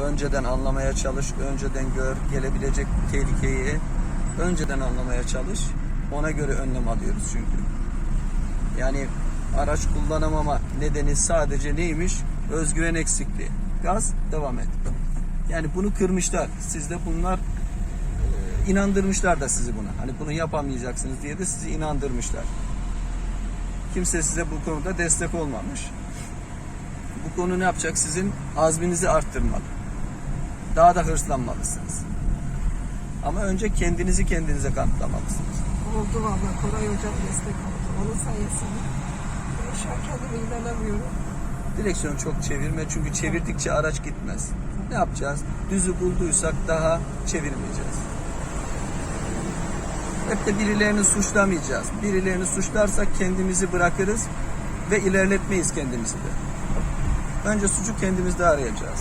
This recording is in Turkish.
Önceden anlamaya çalış, önceden gör, gelebilecek tehlikeyi önceden anlamaya çalış. Ona göre önlem alıyoruz çünkü. Yani araç kullanamama nedeni sadece neymiş? Özgüven eksikliği. Gaz, devam et. Yani bunu kırmışlar. Siz de bunlar e, inandırmışlar da sizi buna. Hani bunu yapamayacaksınız diye de sizi inandırmışlar. Kimse size bu konuda destek olmamış. Bu konu ne yapacak? Sizin azminizi arttırmalı. Daha da hırslanmalısınız. Ama önce kendinizi kendinize kanıtlamalısınız. Oldu valla Koray Hocam destek oldu. Onun sayesinde. Ben şu an kendime inanamıyorum. Direksiyonu çok çevirme çünkü çevirdikçe araç gitmez. Ne yapacağız? Düzü bulduysak daha çevirmeyeceğiz. Hep de birilerini suçlamayacağız. Birilerini suçlarsak kendimizi bırakırız ve ilerletmeyiz kendimizi de. Önce suçu kendimizde arayacağız.